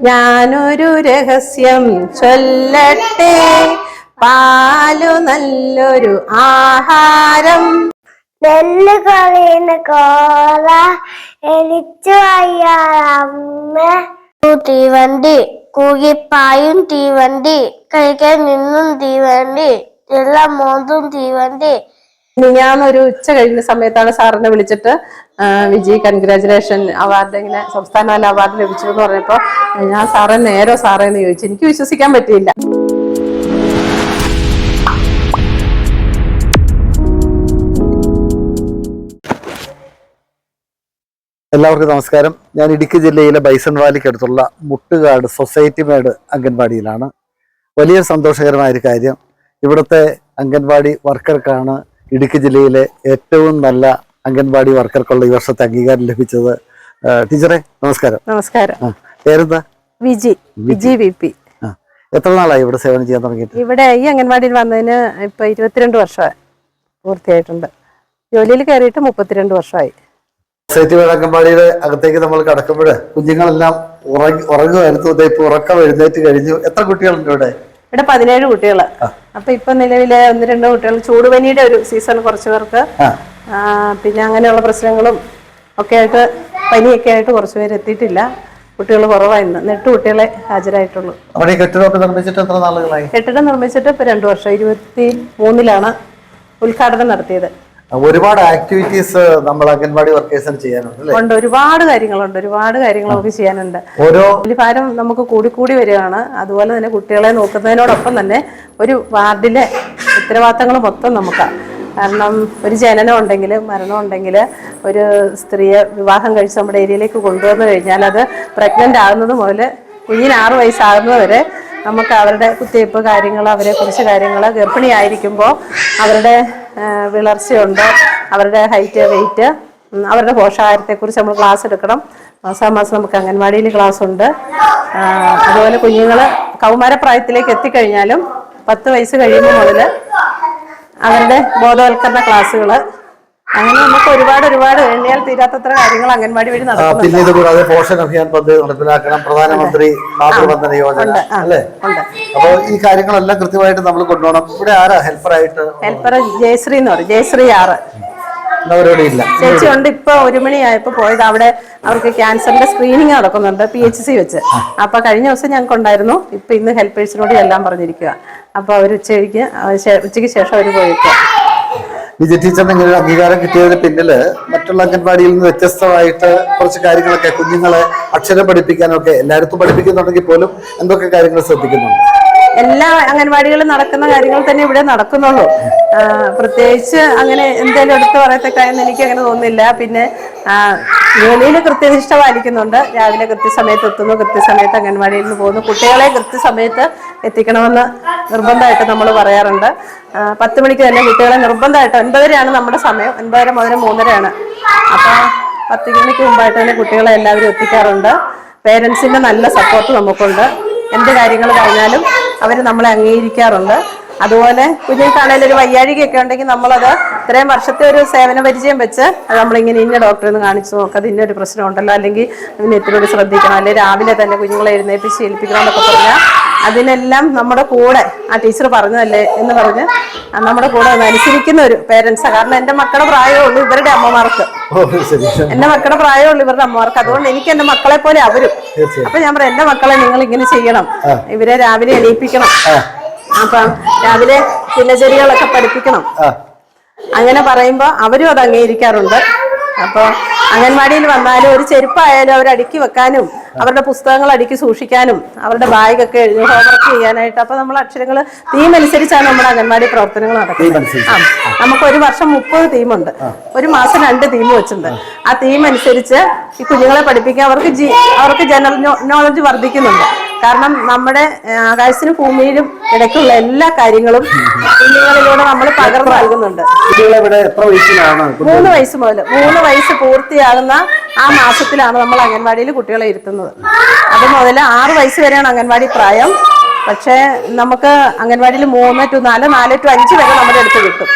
ഞാനൊരു രഹസ്യം ചൊല്ലട്ടെ. പാലു നല്ലൊരു ആഹാരം. നെല്ല് കളയുന്ന കോള എനിച്ചു അയ്യാറമ്മ തീവണ്ടി. കൂകിപ്പായും തീവണ്ടി. കഴിക്കാൻ നിന്നും തീവണ്ടി. എല്ലാം മോന്തും തീവണ്ടി. ഞാനൊരു ഉച്ച കഴിഞ്ഞ സമയത്താണ് സാറിനെ വിളിച്ചിട്ട് വിജി കൺഗ്രാചുലേഷൻ അവാർഡ് ഇങ്ങനെ സംസ്ഥാനതല അവാർഡ് ലഭിച്ചു എന്ന് പറഞ്ഞപ്പോൾ ഞാൻ സാറെ നേരോ സാറേ എന്ന് ചോദിച്ചു. എനിക്ക് വിശ്വസിക്കാൻ പറ്റിയില്ല. എല്ലാവർക്കും നമസ്കാരം. ഞാൻ ഇടുക്കി ജില്ലയിലെ ബൈസൺ വാലിക്ക് അടുത്തുള്ള മുട്ടുകാട് സൊസൈറ്റി മേഡ് അംഗൻവാടിയിലാണ്. വലിയ സന്തോഷകരമായ ഒരു കാര്യം. ഇവിടുത്തെ അംഗൻവാടി വർക്കർക്കാണ് ഇടുക്കി ജില്ലയിലെ ഏറ്റവും നല്ല അംഗൻവാടി വർക്കർക്കുള്ള ഈ വർഷത്തെ അംഗീകാരം ലഭിച്ചത് ടീച്ചറെ നമസ്കാരം. നമസ്കാരം. പേരെന്താ? വിജി വിജി. V P. എത്ര നാളായി ഇവിടെ സേവനം ചെയ്യാൻ തുടങ്ങിയിട്ട്? ഇവിടെ ഈ അംഗൻവാടിയിൽ വന്നതിന് ഇപ്പൊ ഇരുപത്തിരണ്ട് വർഷമായി പൂർത്തിയായിട്ടുണ്ട്. ജോലിയിൽ കയറിയിട്ട് മുപ്പത്തിരണ്ട് വർഷമായി. സൊസൈറ്റി അംഗൻവാടിയുടെ അകത്തേക്ക് നമ്മൾ കടക്കുമ്പോൾ കുഞ്ഞുങ്ങളെല്ലാം ഉറങ്ങി ഉറങ്ങുമായിരുന്നു. ഇപ്പൊ ഉറക്കം എഴുന്നേറ്റ് കഴിഞ്ഞു. എത്ര കുട്ടികളുണ്ട് ഇവിടെ? ഇവിടെ പതിനേഴ് കുട്ടികൾ അപ്പൊ ഇപ്പൊ നിലവിലെ ഒന്ന് രണ്ട് കുട്ടികൾ ചൂടുപനിയുടെ ഒരു സീസൺ കുറച്ച് പേർക്ക്. പിന്നെ അങ്ങനെയുള്ള പ്രശ്നങ്ങളും ഒക്കെ ആയിട്ട് പനിയൊക്കെ ആയിട്ട് കുറച്ച് പേര് എത്തിയിട്ടില്ല. കുട്ടികൾ കുറവായിരുന്നു എട്ട് കുട്ടികളെ ഹാജരായിട്ടുള്ളൂ. കെട്ടിടമൊക്കെ നിർമ്മിച്ചിട്ട് എത്ര നാളുകളായി? കെട്ടിടം നിർമ്മിച്ചിട്ട് ഇപ്പൊ രണ്ടു വർഷം. ഇരുപത്തി മൂന്നിലാണ് ഉദ്ഘാടനം നടത്തിയത്. ഒരുപാട് ആക്ടിവിറ്റീസ് നമ്മൾ അംഗൻവാടി വർക്കേഴ്സിന് ചെയ്യാനുണ്ട് ഉണ്ട്. ഒരുപാട് കാര്യങ്ങളുണ്ട്. ഒരുപാട് കാര്യങ്ങൾ നമുക്ക് ചെയ്യാനുണ്ട്. ഓരോ ഭാരം നമുക്ക് കൂടി കൂടി വരികയാണ്. അതുപോലെ തന്നെ കുട്ടികളെ നോക്കുന്നതിനോടൊപ്പം തന്നെ ഒരു വാർഡിലെ ഉത്തരവാദിത്തങ്ങൾ മൊത്തം നമുക്കാണ് കാരണം ഒരു ജനനം ഉണ്ടെങ്കിൽ മരണം ഉണ്ടെങ്കിൽ ഒരു സ്ത്രീയെ വിവാഹം കഴിച്ച് നമ്മുടെ ഏരിയയിലേക്ക് കൊണ്ടുവന്നു കഴിഞ്ഞാൽ അത് പ്രഗ്നന്റ് ആകുന്നത് മുതൽ കുഞ്ഞിന് ആറ് വയസ്സാകുന്നത് വരെ നമുക്ക് അവരുടെ കുത്തിവയ്പ്പ് കാര്യങ്ങൾ അവരെ കുറിച്ച് കാര്യങ്ങൾ ഗർഭിണിയായിരിക്കുമ്പോൾ അവരുടെ വിളർച്ചയുണ്ട് അവരുടെ ഹൈറ്റ് വെയിറ്റ് അവരുടെ പോഷകാഹാരത്തെക്കുറിച്ച് നമ്മൾ ക്ലാസ് എടുക്കണം. മാസാമാസം നമുക്ക് അംഗൻവാടിയിൽ ക്ലാസ് ഉണ്ട്. അതുപോലെ കുഞ്ഞുങ്ങൾ കൗമാരപ്രായത്തിലേക്ക് എത്തിക്കഴിഞ്ഞാലും പത്ത് വയസ്സ് കഴിയുമ്പോൾ മുതൽ അവരുടെ ബോധവൽക്കരണ ക്ലാസ്സുകൾ അങ്ങനെ നമുക്ക് ഒരുപാട് ഒരുപാട് എണ്ണിയാൽ തീരാത്തത്ര കാര്യങ്ങൾ അംഗൻവാടി വഴി നടക്കും പിന്നെ ഇത് കൂടാതെ പോഷൺ അഭിയാൻ പദ്ധതി നടപ്പിലാക്കണം. പ്രധാനമന്ത്രി മാതൃവന്ദന യോജന അല്ലേ. അപ്പോൾ ഈ കാര്യങ്ങളെല്ലാം കൃത്യമായിട്ട് നമ്മൾ കൊണ്ടുപോകണം. ഇവിടെ ആരാ ഹെൽപ്പറായിട്ട്? ഹെൽപ്പർ ജയശ്രീ എന്ന് പറയും. ജയശ്രീ ആറ്. ചേച്ചി ഉണ്ട് ഇപ്പൊ ഒരു മണിയായപ്പോ പോയത്. അവിടെ അവർക്ക് ക്യാൻസറിന്റെ സ്ക്രീനിങ് നടക്കുന്നുണ്ട് പി എച്ച് സി വെച്ച്. അപ്പൊ കഴിഞ്ഞ ദിവസം ഞങ്ങൾക്ക് ഉണ്ടായിരുന്നു. ഇപ്പൊ ഇന്ന് ഹെൽപ്പേഴ്സിനോട് എല്ലാം പറഞ്ഞിരിക്കുക അപ്പൊ അവർ ഉച്ചയ്ക്ക് ഉച്ചയ്ക്ക് ശേഷം അവർ പോയിരിക്കുക വിജയ ടീച്ചർ ഇങ്ങനെ അംഗീകാരം കിട്ടിയതിന് പിന്നിൽ മറ്റുള്ള അംഗൻവാടിയിൽ നിന്ന് വ്യത്യസ്തമായിട്ട് കുറച്ച് കാര്യങ്ങളൊക്കെ കുഞ്ഞുങ്ങളെ അക്ഷരം പഠിപ്പിക്കാനൊക്കെ എല്ലായിടത്തും പഠിപ്പിക്കുന്നുണ്ടെങ്കിൽ പോലും എന്തൊക്കെ കാര്യങ്ങൾ ശ്രദ്ധിക്കുന്നുണ്ട്? എല്ലാ അംഗൻവാടികളും നടക്കുന്ന കാര്യങ്ങൾ തന്നെ ഇവിടെ നടക്കുന്നുള്ളൂ. പ്രത്യേകിച്ച് അങ്ങനെ എന്തെങ്കിലും എടുത്ത് പറയത്തക്കായെന്ന് എനിക്ക് അങ്ങനെ തോന്നുന്നില്ല. പിന്നെ ജോലിയിൽ കൃത്യനിഷ്ഠ പാലിക്കുന്നുണ്ട്. രാവിലെ കൃത്യസമയത്ത് എത്തുന്നു കൃത്യസമയത്ത് അംഗൻവാടിയിൽ നിന്ന് പോകുന്നു. കുട്ടികളെ കൃത്യസമയത്ത് എത്തിക്കണമെന്ന് നിർബന്ധമായിട്ട് നമ്മൾ പറയാറുണ്ട്. പത്ത് മണിക്ക് തന്നെ കുട്ടികളെ നിർബന്ധമായിട്ട് ഒൻപതരയാണ് നമ്മുടെ സമയം. ഒൻപതര മുതൽ മൂന്നരയാണ്. അപ്പോൾ പത്ത് മണിക്ക് മുമ്പായിട്ട് തന്നെ കുട്ടികളെ എല്ലാവരും എത്തിക്കാറുണ്ട്. പേരൻസിന്റെ നല്ല സപ്പോർട്ട് നമുക്കുണ്ട്. എന്ത് കാര്യങ്ങൾ പറഞ്ഞാലും അവർ നമ്മളെ അംഗീകരിക്കാറുണ്ട്. അതുപോലെ കുഞ്ഞുങ്ങൾക്കാണേലും ഒരു വയ്യാഴികയൊക്കെ ഉണ്ടെങ്കിൽ നമ്മളത് ഇത്രയും വർഷത്തെ ഒരു സേവന പരിചയം വെച്ച് അത് നമ്മളിങ്ങനെ ഇന്ന ഡോക്ടറെ ഒന്ന് കാണിച്ചു നോക്കാം അത് ഇന്നൊരു പ്രശ്നം ഉണ്ടല്ലോ അല്ലെങ്കിൽ അതിന് ഇത്തിരി ശ്രദ്ധിക്കണം അല്ലെങ്കിൽ രാവിലെ തന്നെ കുഞ്ഞുങ്ങളെ എഴുന്നേൽപ്പിച്ച് ശീലിപ്പിക്കണം എന്നൊക്കെ പറഞ്ഞാൽ അതിനെല്ലാം നമ്മുടെ കൂടെ ആ ടീച്ചർ പറഞ്ഞതല്ലേ എന്ന് പറഞ്ഞ് നമ്മുടെ കൂടെ ഒന്ന് അനുസരിക്കുന്ന ഒരു പേരൻസാണ് കാരണം എന്റെ മക്കളുടെ പ്രായമേ ഉള്ളൂ ഇവരുടെ അമ്മമാർക്ക്. എന്റെ മക്കളുടെ പ്രായമുള്ളൂ ഇവരുടെ അമ്മമാർക്ക്. അതുകൊണ്ട് എനിക്ക് എന്റെ മക്കളെ പോലെ അവരും. അപ്പൊ ഞാൻ പറയാം എന്റെ മക്കളെ നിങ്ങൾ ഇങ്ങനെ ചെയ്യണം ഇവരെ രാവിലെ എണീപ്പിക്കണം. അപ്പം രാവിലെ ദിനചര്യകളൊക്കെ പഠിപ്പിക്കണം. അങ്ങനെ പറയുമ്പോൾ അവരും അത് അംഗീകരിക്കാറുണ്ട്. അപ്പോൾ അംഗൻവാടിയിൽ വന്നാലും ഒരു ചെരുപ്പായാലും അവർ അടുക്കി വെക്കാനും അവരുടെ പുസ്തകങ്ങൾ അടുക്കി സൂക്ഷിക്കാനും അവരുടെ ബാഗൊക്കെ എഴുതി ഹോംവർക്ക് ചെയ്യാനായിട്ട് അപ്പോൾ നമ്മൾ അക്ഷരങ്ങൾ തീം അനുസരിച്ചാണ് നമ്മുടെ അംഗൻവാടി പ്രവർത്തനങ്ങൾ നടക്കുന്നത്. ആ നമുക്ക് ഒരു വർഷം മുപ്പത് തീമുണ്ട് ഒരു മാസം രണ്ട് തീം വെച്ചിട്ടുണ്ട്. ആ തീം അനുസരിച്ച് ഈ കുഞ്ഞുങ്ങളെ പഠിപ്പിക്കാൻ അവർക്ക് ജി അവർക്ക് ജനറൽ നോളജ് വർദ്ധിക്കുന്നുണ്ട്. കാരണം നമ്മുടെ ആകാശത്തിനും ഭൂമിയിലും ഇടയ്ക്കുള്ള എല്ലാ കാര്യങ്ങളും കുഞ്ഞുങ്ങളിലൂടെ നമ്മൾ പകർന്നു നൽകുന്നുണ്ട്. മൂന്ന് വയസ്സ് മുതൽ മൂന്ന് വയസ്സ് പൂർത്തിയാകുന്ന ആ മാസത്തിലാണ് നമ്മൾ അംഗൻവാടിയിൽ കുട്ടികളെ ഇരുത്തുന്നത്. അത് മുതൽ ആറ് വയസ്സ് വരെയാണ് അംഗൻവാടി പ്രായം. പക്ഷേ നമുക്ക് അംഗൻവാടിയിൽ മൂന്ന് ടു നാല് നാല് ടു അഞ്ച് വരെ നമ്മുടെ അടുത്ത് കിട്ടും.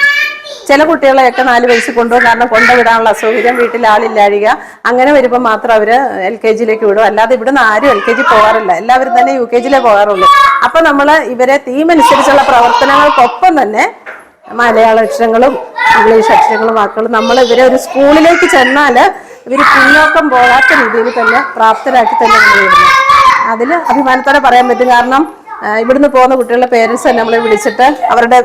ചില കുട്ടികളെയൊക്കെ നാല് വയസ്സ് കൊണ്ടുപോകും കാരണം കൊണ്ടുവിടാനുള്ള അസൗകര്യം വീട്ടിൽ ആളില്ലാഴിക. അങ്ങനെ വരുമ്പോൾ മാത്രം അവർ എൽ കെ ജിയിലേക്ക് വിടും. അല്ലാതെ ഇവിടുന്ന് ആരും എൽ കെ ജി പോകാറില്ല. എല്ലാവരും തന്നെ യു കെ ജിയിലേ പോകാറുള്ളൂ. അപ്പൊ നമ്മൾ ഇവരെ തീം അനുസരിച്ചുള്ള പ്രവർത്തനങ്ങൾക്കൊപ്പം തന്നെ മലയാള അക്ഷരങ്ങളും ഇംഗ്ലീഷ് അക്ഷരങ്ങളും വാക്കുകളും നമ്മൾ ഇവരെ ഒരു സ്കൂളിലേക്ക് ചെന്നാൽ ഇവർ പിന്നോക്കം പോകാത്ത രീതിയിൽ തന്നെ പ്രാപ്തരാക്കി തന്നെ നമ്മൾ അതിൽ അഭിമാനത്തോടെ പറയാൻ പറ്റും. കാരണം ഇവിടുന്ന് പോകുന്ന കുട്ടികളുടെ പേരൻസ് തന്നെ നമ്മളെ വിളിച്ചിട്ട് അവരുടെ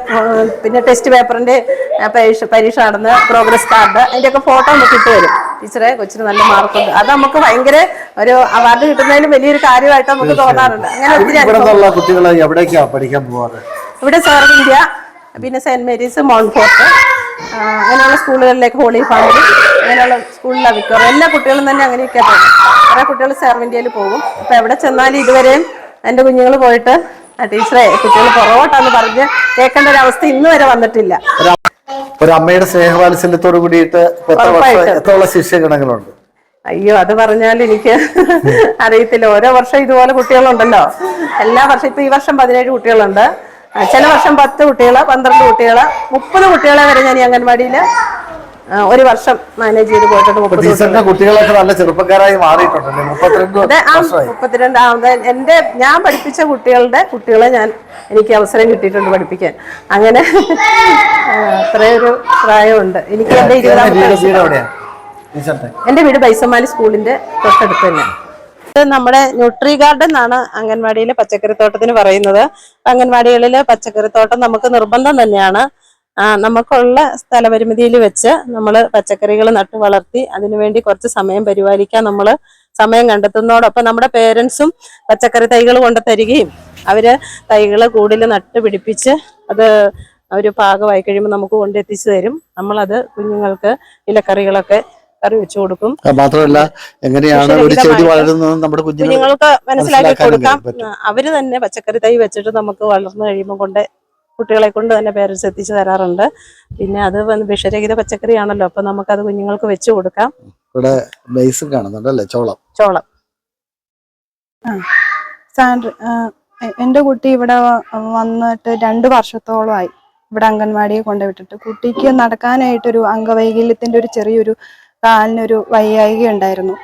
പിന്നെ ടെസ്റ്റ് പേപ്പറിന്റെ ആ, പരീക്ഷ പരീക്ഷ നടന്ന് പ്രോഗ്രസ് കാർഡ് അതിന്റെയൊക്കെ ഫോട്ടോ നമുക്ക് ഇട്ട് തരും. ടീച്ചറെ കൊച്ചിന് നല്ല മാർക്കുണ്ട് അത് നമുക്ക് ഭയങ്കര ഒരു അവാർഡ് കിട്ടുന്നതിലും വലിയൊരു കാര്യമായിട്ട് നമുക്ക് തോന്നാറുണ്ട്. അങ്ങനെ കുട്ടികളെ പഠിക്കാൻ പോവാറ്? ഇവിടെ സർവ് ഇന്ത്യ പിന്നെ സെന്റ് മേരീസ് മോൺഫോർട്ട് അങ്ങനെയുള്ള സ്കൂളുകളിലേക്ക് ഹോളി ഫാമിലി അങ്ങനെയുള്ള സ്കൂളിലെ വിൽക്കാറ് എല്ലാ കുട്ടികളും തന്നെ അങ്ങനെയൊക്കെ പോകും. കുറെ കുട്ടികൾ സെർവ് ഇന്ത്യയിൽ പോകും. അപ്പൊ എവിടെ ചെന്നാലും ഇതുവരെയും എന്റെ കുഞ്ഞുങ്ങൾ പോയിട്ട് ടീച്ചറെ കുട്ടികൾ പുറകോട്ടാന്ന് പറഞ്ഞ് കേൾക്കേണ്ട ഒരു അവസ്ഥ ഇന്ന് വരെ വന്നിട്ടില്ല. ഒരു അമ്മയുടെ സ്നേഹവാത്സല്യത്തോട് കൂടിയിട്ട് എത്ര ഉറപ്പായിട്ടും. ശിഷ്യഗണങ്ങളുണ്ട്? അയ്യോ അത് പറഞ്ഞാൽ എനിക്ക് അറിയത്തില്ല. ഓരോ വർഷം ഇതുപോലെ കുട്ടികളുണ്ടല്ലോ. എല്ലാ വർഷം ഇപ്പൊ ഈ വർഷം പതിനേഴ് കുട്ടികളുണ്ട്. ചില വർഷം പത്ത് കുട്ടികൾ പന്ത്രണ്ട് കുട്ടികൾ മുപ്പത് കുട്ടികളെ വരെ ഞാൻ ഈ അംഗൻവാടിയിൽ ഒരു വർഷം മാനേജ് ചെയ്ത് പോയിട്ടുണ്ട് കുട്ടികളൊക്കെ നല്ല ചെറുപ്പക്കാരായി മാറിയിട്ടുണ്ടല്ലേ? മുപ്പത്തിരണ്ട് അതെ ആ വർഷമായി. മുപ്പത്തിരണ്ട് എന്റെ ഞാൻ പഠിപ്പിച്ച കുട്ടികളുടെ കുട്ടികളെ ഞാൻ എനിക്ക് അവസരം കിട്ടിയിട്ടുണ്ട് പഠിപ്പിക്കാൻ. അങ്ങനെ അത്രയൊരു പ്രായമുണ്ട്. എനിക്ക് എന്റെ ഇരുപതാമത്തെ എന്റെ വീട്? ബൈസമാലി സ്കൂളിന്റെ തൊട്ടടുത്ത് തന്നെ. ഇത് നമ്മുടെ ന്യൂട്രി ഗാർഡൻ എന്നാണ് അംഗൻവാടിയിലെ പച്ചക്കറിത്തോട്ടത്തിന് പറയുന്നത്. അംഗൻവാടികളിലെ പച്ചക്കറിത്തോട്ടം നമുക്ക് നിർബന്ധം തന്നെയാണ്. നമുക്കുള്ള സ്ഥലപരിമിതിയിൽ വെച്ച് നമ്മൾ പച്ചക്കറികൾ നട്ടു വളർത്തി അതിനുവേണ്ടി കുറച്ച് സമയം പരിപാലിക്കാൻ നമ്മൾ സമയം കണ്ടെത്തുന്നതോടൊപ്പം നമ്മുടെ പേരൻസും പച്ചക്കറി തൈകൾ കൊണ്ട് തരികയും അവർ തൈകൾ കൂടുതൽ നട്ട് പിടിപ്പിച്ച് അത് അവർ പാകമായി കഴിയുമ്പോൾ നമുക്ക് കൊണ്ടെത്തിച്ചു തരും. നമ്മളത് കുഞ്ഞുങ്ങൾക്ക് ഇലക്കറികളൊക്കെ കറി വെച്ചു കൊടുക്കും. മാത്രമല്ല എങ്ങനെയാണ് ഒരു ചെടി വളരുന്നത് നമ്മുടെ കുഞ്ഞുങ്ങൾക്ക് മനസ്സിലാക്കി കൊടുക്കാം. അവർ തന്നെ പച്ചക്കറി തൈ വെച്ചിട്ട് നമുക്ക് വളർന്നു കഴിയുമ്പോൾ കൊണ്ട് കുട്ടികളെ കൊണ്ട് തന്നെ പേരൻസ് എത്തിച്ചു തരാറുണ്ട്. പിന്നെ അത് വിഷരഹിത പച്ചക്കറിയാണല്ലോ അപ്പൊ അത് കുഞ്ഞുങ്ങൾക്ക് വെച്ചു കൊടുക്കാം. ഇവിടെ ബേസും കാണുന്നുണ്ടല്ലേ ചോളം. ചോളം. എന്റെ കുട്ടി ഇവിടെ വന്നിട്ട് രണ്ട് വർഷത്തോളമായി ഇവിടെ അംഗൻവാടിയെ കൊണ്ടുവിട്ടിട്ട് കുട്ടിക്ക് നടക്കാനായിട്ടൊരു അംഗവൈകല്യത്തിന്റെ ഒരു ചെറിയൊരു കാലിനൊരു വയ്യായിക ഉണ്ടായിരുന്നു.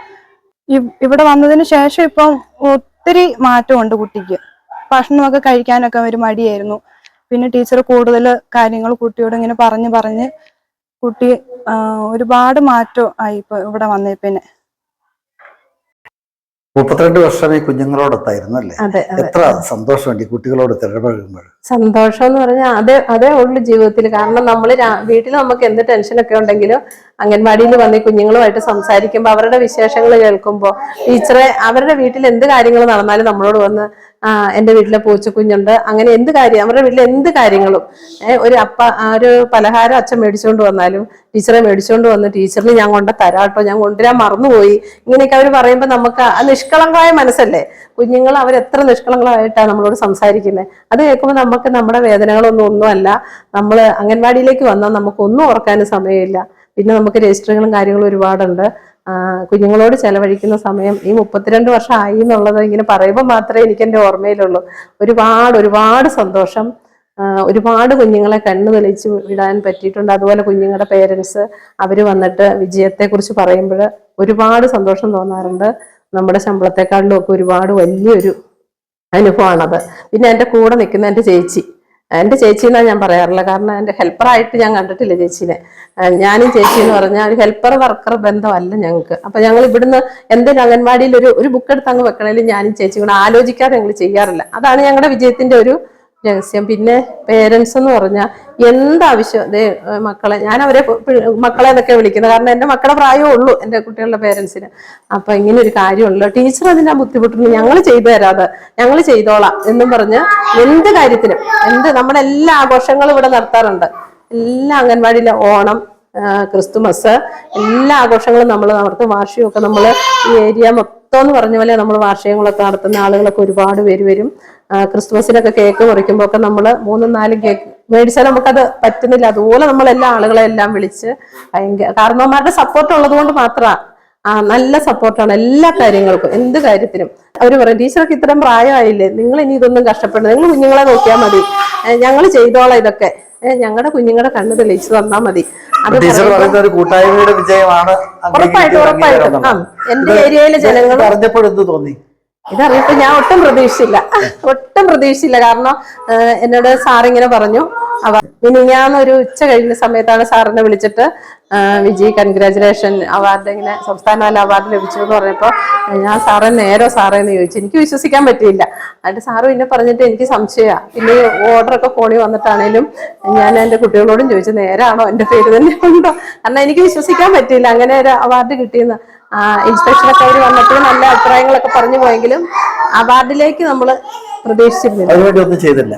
ഇവിടെ വന്നതിന് ശേഷം ഇപ്പം ഒത്തിരി മാറ്റമുണ്ട് കുട്ടിക്ക്. ഭക്ഷണമൊക്കെ കഴിക്കാനൊക്കെ ഒരു മടിയായിരുന്നു. പിന്നെ ടീച്ചർ കൂടുതൽ കാര്യങ്ങൾ കുട്ടിയോട് ഇങ്ങനെ പറഞ്ഞ് പറഞ്ഞ് കുട്ടി ഒരുപാട് മാറ്റം ആയി ഇപ്പൊ ഇവിടെ വന്നേ പിന്നെ മുപ്പത്തിരണ്ട് വർഷം ഈ കുഞ്ഞുങ്ങളോടൊത്തായിരുന്നു അല്ലേ? എത്ര സന്തോഷമുണ്ട് ഈ കുട്ടികളോട് തിരഞ്ഞെടുപ്പ് സന്തോഷം എന്ന് പറഞ്ഞാൽ അതേ അതേ ഉള്ളു ജീവിതത്തിൽ കാരണം നമ്മൾ വീട്ടിൽ നമുക്ക് എന്ത് ടെൻഷനൊക്കെ ഉണ്ടെങ്കിലും അംഗൻവാടിയിൽ വന്ന് കുഞ്ഞുങ്ങളുമായിട്ട് സംസാരിക്കുമ്പോൾ അവരുടെ വിശേഷങ്ങൾ കേൾക്കുമ്പോൾ ടീച്ചറെ അവരുടെ വീട്ടിൽ എന്ത് കാര്യങ്ങൾ നടന്നാലും നമ്മളോട് വന്ന് എന്റെ വീട്ടിലെ പൂച്ചക്കുഞ്ഞുണ്ട് അങ്ങനെ എന്ത് കാര്യം അവരുടെ വീട്ടിൽ എന്ത് കാര്യങ്ങളും? ഒരു അപ്പ ഒരു പലഹാരം അച്ഛൻ മേടിച്ചുകൊണ്ട് വന്നാലും ടീച്ചറെ മേടിച്ചുകൊണ്ട് വന്ന് ടീച്ചറിന് ഞാൻ കൊണ്ട് തരാട്ടോ ഞാൻ കൊണ്ടുവരാൻ മറന്നുപോയി. ഇങ്ങനെയൊക്കെ അവർ പറയുമ്പോൾ നമുക്ക് ആ നിഷ്കളങ്കമായ മനസ്സല്ലേ? കുഞ്ഞുങ്ങൾ അവർ എത്ര നിഷ്കളങ്കമായിട്ടാണ് നമ്മളോട് സംസാരിക്കുന്നത് അത് കേൾക്കുമ്പോൾ നമുക്ക് നമ്മുടെ വേദനകളൊന്നും ഒന്നുമല്ല. നമ്മൾ അംഗൻവാടിയിലേക്ക് വന്നാൽ നമുക്കൊന്നും ഓർക്കാനും സമയമില്ല. പിന്നെ നമുക്ക് രജിസ്റ്ററുകളും കാര്യങ്ങളും ഒരുപാടുണ്ട്. കുഞ്ഞുങ്ങളോട് ചെലവഴിക്കുന്ന സമയം ഈ മുപ്പത്തിരണ്ട് വർഷം ആയി എന്നുള്ളത് ഇങ്ങനെ പറയുമ്പോൾ മാത്രമേ എനിക്ക് എന്റെ ഓർമ്മയിലുള്ളൂ. ഒരുപാട് ഒരുപാട് സന്തോഷം. ഒരുപാട് കുഞ്ഞുങ്ങളെ കണ്ണു തെളിച്ച് വിടാൻ പറ്റിയിട്ടുണ്ട്. അതുപോലെ കുഞ്ഞുങ്ങളുടെ പേരൻസ് അവർ വന്നിട്ട് വിജയത്തെക്കുറിച്ച് പറയുമ്പോൾ ഒരുപാട് സന്തോഷം തോന്നാറുണ്ട്. നമ്മുടെ ശമ്പളത്തെക്കാളിലും ഒക്കെ ഒരുപാട് വലിയൊരു അനുഭവമാണത്. പിന്നെ എന്റെ കൂടെ നിൽക്കുന്ന എന്റെ ചേച്ചി. എന്റെ ചേച്ചി എന്നാണ് ഞാൻ പറയാറുള്ളത് കാരണം എന്റെ ഹെൽപ്പറായിട്ട് ഞാൻ കണ്ടിട്ടില്ല ചേച്ചീനെ. ഞാനും ചേച്ചി എന്ന് പറഞ്ഞാൽ ഒരു ഹെൽപ്പർ വർക്കർ ബന്ധമല്ല ഞങ്ങൾക്ക് അപ്പം ഞങ്ങൾ ഇവിടുന്ന് എന്തൊരു അംഗൻവാടിയിൽ ഒരു ഒരു ബുക്ക് എടുത്ത് അങ്ങ് വെക്കണേലും ഞാനും ചേച്ചി കൂടെ ആലോചിക്കാതെ ഞങ്ങൾ ചെയ്യാറില്ല. അതാണ് ഞങ്ങളുടെ വിജയത്തിന്റെ ഒരു രഹസ്യം. പിന്നെ പേരൻസ് എന്ന് പറഞ്ഞാൽ എന്താവശ്യം? ദേ മക്കളെ ഞാൻ അവരെ മക്കളെ എന്നൊക്കെ വിളിക്കുന്നത്. കാരണം എന്റെ മക്കളെ പ്രായമേ ഉള്ളൂ എന്റെ കുട്ടികളുടെ പേരൻസിന് അപ്പൊ ഇങ്ങനെ ഒരു കാര്യമുണ്ടല്ലോ. ടീച്ചർ അതിനാ ബുദ്ധിമുട്ടുന്നു ഞങ്ങൾ ചെയ്തു തരാതെ ഞങ്ങൾ ചെയ്തോളാം എന്നും പറഞ്ഞ് എന്ത് കാര്യത്തിനും എന്ത് നമ്മുടെ എല്ലാ ആഘോഷങ്ങളും ഇവിടെ നടത്താറുണ്ട്. എല്ലാ അംഗൻവാടിയിലെ ഓണം ക്രിസ്തുമസ് എല്ലാ ആഘോഷങ്ങളും നമ്മൾ നടത്തും. വാർഷികമൊക്കെ നമ്മൾ ഈ ഏരിയ മൊത്തം എന്ന് പറഞ്ഞ പോലെ നമ്മൾ വാർഷികങ്ങളൊക്കെ നടത്തുന്ന ആളുകളൊക്കെ ഒരുപാട് പേര് വരും. ക്രിസ്മസിനൊക്കെ കേക്ക് മുറിക്കുമ്പോൾ ഒക്കെ നമ്മൾ മൂന്നും നാലും കേക്ക് മേടിച്ചാൽ നമുക്കത് പറ്റുന്നില്ല. അതുപോലെ നമ്മൾ എല്ലാ ആളുകളെ എല്ലാം വിളിച്ച് ഭയങ്കര കാരണവന്മാരുടെ സപ്പോർട്ട് ഉള്ളത് കൊണ്ട് മാത്രമാണ് ആ നല്ല സപ്പോർട്ടാണ് എല്ലാ കാര്യങ്ങൾക്കും എന്ത് കാര്യത്തിനും. അവർ പറയും ടീച്ചർക്ക് ഇത്രയും പ്രായമായില്ലേ? നിങ്ങൾ ഇനി ഇതൊന്നും കഷ്ടപ്പെടുന്നത് നിങ്ങൾ കുഞ്ഞുങ്ങളെ നോക്കിയാൽ മതി. ഞങ്ങൾ ചെയ്തോളാം ഇതൊക്കെ. ഞങ്ങളുടെ കുഞ്ഞുങ്ങളെ കണ്ണ് തെളിയിച്ചു തന്നാ മതി. അത് ടീച്ചർ പറയുമ്പോ പറയുന്ന ഒരു കൂട്ടായ്മയുടെ വിജയമാണ് അങ്ങ് ഉറപ്പായിട്ടും ഉറപ്പായിട്ടും. ആ എന്റെ ഏരിയയിലെ ജനങ്ങൾ എന്ത് തോന്നി? ഇതറിയപ്പോ ഞാൻ ഒട്ടും പ്രതീക്ഷിച്ചില്ല. ഒട്ടും പ്രതീക്ഷിച്ചില്ല. കാരണം എന്നോട് സാറിങ്ങനെ പറഞ്ഞു. ഇനി ഞാൻ ഒരു ഉച്ച കഴിഞ്ഞ സമയത്താണ് സാറിനെ വിളിച്ചിട്ട് വിജി കൺഗ്രാചുലേഷൻ അവാർഡ് ഇങ്ങനെ സംസ്ഥാനതല അവാർഡ് ലഭിച്ചു എന്ന് പറഞ്ഞപ്പോൾ ഞാൻ സാറെ നേരോ സാറേ എന്ന് ചോദിച്ചു. എനിക്ക് വിശ്വസിക്കാൻ പറ്റിയില്ല. എന്നിട്ട് സാറ് പിന്നെ പറഞ്ഞിട്ട് എനിക്ക് സംശയമാണ് പിന്നെ ഓർഡർ ഒക്കെ ഫോണിൽ വന്നിട്ടാണേലും ഞാൻ എന്റെ കുട്ടികളോടും ചോദിച്ചു നേരാണോ? എന്റെ പേര് തന്നെ ഉണ്ടോ? കാരണം എനിക്ക് വിശ്വസിക്കാൻ പറ്റിയില്ല. അങ്ങനെ ഒരു അവാർഡ് കിട്ടിയെന്ന്. ഇൻസ്പെക്ഷനൊക്കെ അവർ വന്നപ്പോൾ നല്ല അഭിപ്രായങ്ങളൊക്കെ പറഞ്ഞു പോയെങ്കിലും അവാർഡിലേക്ക് നമ്മൾ പ്രതീക്ഷിച്ചിരുന്നില്ല.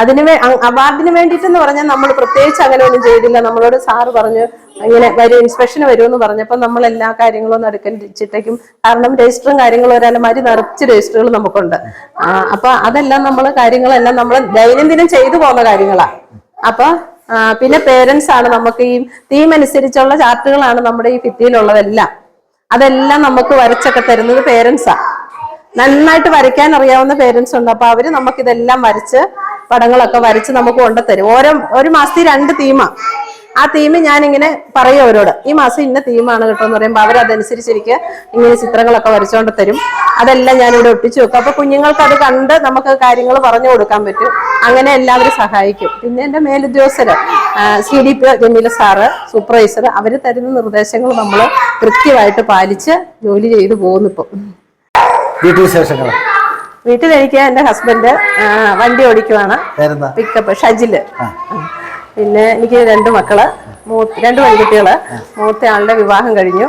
അതിന് അവാർഡിന് വേണ്ടിയിട്ടെന്ന് പറഞ്ഞാൽ നമ്മൾ പ്രത്യേകിച്ച് അങ്ങനെ ഒന്നും ചെയ്തില്ല. നമ്മളോട് സാറ് പറഞ്ഞു ഇങ്ങനെ വരും ഇൻസ്പെക്ഷന് വരുമെന്ന് പറഞ്ഞപ്പോൾ നമ്മൾ എല്ലാ കാര്യങ്ങളും ഒന്ന് അടുക്കലിച്ചിട്ടേക്കും. കാരണം രജിസ്റ്ററും കാര്യങ്ങളും ഒരലമാരി നിറച്ച് രജിസ്റ്ററുകൾ നമുക്കുണ്ട്. അപ്പൊ അതെല്ലാം നമ്മൾ കാര്യങ്ങളെല്ലാം നമ്മൾ ദൈനംദിനം ചെയ്തു പോകുന്ന കാര്യങ്ങളാ. അപ്പൊ പിന്നെ പേരൻസ് ആണ് നമുക്ക് ഈ തീം അനുസരിച്ചുള്ള ചാർട്ടുകളാണ് നമ്മുടെ ഈ ഭിത്തിയിലുള്ളതെല്ലാം. അതെല്ലാം നമുക്ക് വരച്ചൊക്കെ തരുന്നത് പേരൻസാ നന്നായിട്ട് വരയ്ക്കാൻ അറിയാവുന്ന പേരൻസ് ഉണ്ട്. അപ്പൊ അവർ നമുക്ക് ഇതെല്ലാം വരച്ച് പടങ്ങളൊക്കെ വരച്ച് നമുക്ക് കൊണ്ടുതരും ഓരോ ഒരു മാസത്തിൽ രണ്ട് തീമാ ആ. തീം ഞാനിങ്ങനെ പറയും അവരോട്. ഈ മാസം ഇന്ന തീമാണ് കേട്ടോ എന്ന് പറയുമ്പോൾ അവരതനുസരിച്ച് എനിക്ക് ഇങ്ങനെ ചിത്രങ്ങളൊക്കെ വരച്ചുകൊണ്ട് തരും. അതെല്ലാം ഞാനിവിടെ ഒട്ടിച്ചു വെക്കും. അപ്പൊ കുഞ്ഞുങ്ങൾക്ക് അത് കണ്ട് നമുക്ക് കാര്യങ്ങൾ പറഞ്ഞു കൊടുക്കാൻ പറ്റും. അങ്ങനെ എല്ലാവരും സഹായിക്കും. പിന്നെ എന്റെ മേലുദ്യോഗസ്ഥര് C D P Jameela sir supervisor അവർ തരുന്ന നിർദ്ദേശങ്ങൾ നമ്മൾ കൃത്യമായിട്ട് പാലിച്ച് ജോലി ചെയ്തു പോകുന്നു ഇപ്പം വീട്ടിൽ എനിക്ക് എന്റെ ഹസ്ബൻഡ് വണ്ടി ഓടിക്കുവാണ്. പിക്കപ്പ് ഷജിൽ. പിന്നെ എനിക്ക് രണ്ട് മക്കൾ രണ്ട് പെൺകുട്ടികൾ. മൂത്തയാളുടെ വിവാഹം കഴിഞ്ഞു.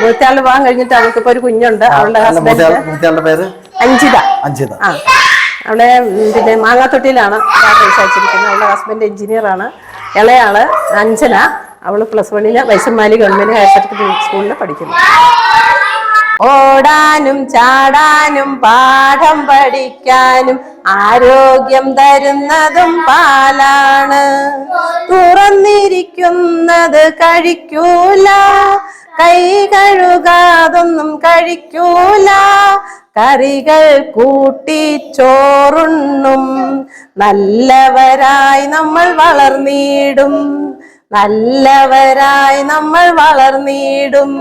മൂത്തയാളുടെ വിവാഹം കഴിഞ്ഞിട്ട് അവൾക്ക് ഇപ്പൊ ഒരു കുഞ്ഞുണ്ട്. അവളുടെ ഹസ്ബൻഡ് അഞ്ചിത അഞ്ചിത ആ. അവിടെ പിന്നെ മാങ്ങാത്തൊട്ടിയിലാണ്. അവളുടെ ഹസ്ബൻഡ് എഞ്ചിനീയർ ആണ് ഇളയാൾ അഞ്ജന. അവൾ പ്ലസ് വണ്ണിലെ വൈസന്മാലി ഗവൺമെന്റ് ഹയർ സെക്കൻഡറി സ്കൂളിൽ പഠിക്കുന്നു. ഓടാനും ചാടാനും പാഠം പഠിക്കാനും ആരോഗ്യം തരുന്നതും പാലാണ്. തുറന്നിരിക്കുന്നത് കഴിക്കൂല. കൈ കഴുകാതൊന്നും കഴിക്കൂല. കറികൾ കൂട്ടി ചോറുണ്ണും. നല്ലവരായി നമ്മൾ വളർന്നിടും. നല്ലവരായി നമ്മൾ വളർന്നിടും.